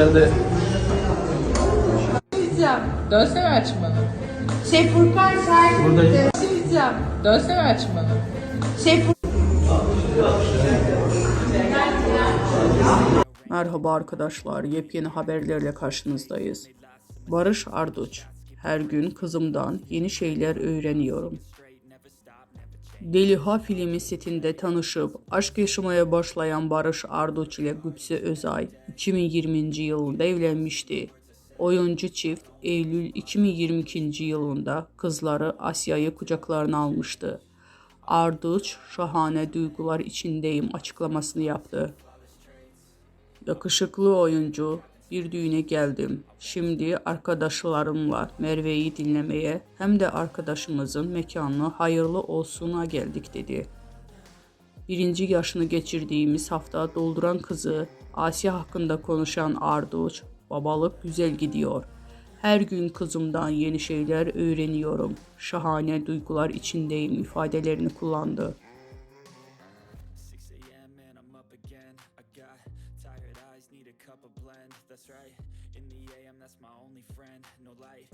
Nerede? Diyeceğim. Dönsene aç bana. Şey Furkan Şahin. Buradayım. Diyeceğim. Dönsene aç bana. Şey Merhaba arkadaşlar, yepyeni haberlerle karşınızdayız. Barış Arduç, her gün kızımdan yeni şeyler öğreniyorum. Deliha filmi setinde tanışıp aşk yaşamaya başlayan Barış Arduç ile Gupse Özay 2020 yılında evlenmişti. Oyuncu çift Eylül 2022 yılında kızları Asya'yı kucaklarına almıştı. Arduç, şahane duygular içindeyim açıklamasını yaptı. Yakışıklı oyuncu, bir düğüne geldim. Şimdi arkadaşlarımla Merve'yi dinlemeye hem de arkadaşımızın mekanına hayırlı olsuna geldik dedi. Birinci yaşını geçirdiğimiz hafta dolduran kızı Asya hakkında konuşan Arduç, babalık güzel gidiyor. Her gün kızımdan yeni şeyler öğreniyorum. Şahane duygular içindeyim ifadelerini kullandı. Need a cup of blend. That's right. In the AM, that's my only friend. No light.